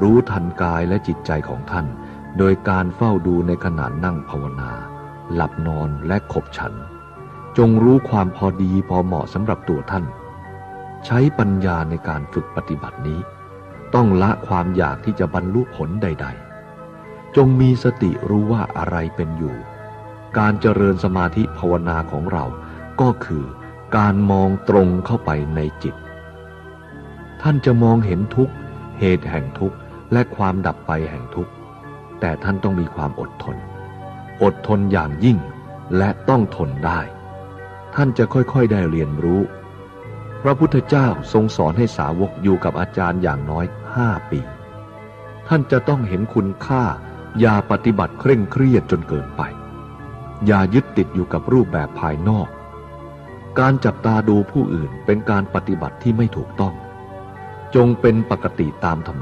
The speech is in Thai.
รู้ทันกายและจิตใจของท่าน โดยการเฝ้าดูในขณะนั่งภาวนา หลับนอนและขบฉัน จงรู้ความพอดีพอเหมาะสำหรับตัวท่าน ใช้ปัญญาในการฝึกปฏิบัตินี้ ต้องละความอยากที่จะบรรลุผลใด ๆ จงมีสติรู้ว่าอะไรเป็นอยู่ การเจริญสมาธิภาวนาของเราก็คือการมองตรงเข้าไปในจิต ท่านจะมองเห็นทุกข์ เหตุแห่งทุกข์และความดับไปแห่งทุกข์ แต่ท่านต้องมีความอดทน อดทนอย่างยิ่งและต้องทนได้ ท่านจะค่อยๆได้เรียนรู้ พระพุทธเจ้าทรงสอนให้สาวกอยู่กับอาจารย์อย่างน้อยห้าปี ท่านจะต้องเห็นคุณค่า อย่าปฏิบัติเคร่งเครียดจนเกินไป อย่ายึดติดอยู่กับรูปแบบภายนอก การจับตาดูผู้อื่นเป็นการปฏิบัติที่ไม่ถูกต้อง จงเป็นปกติตามธรรม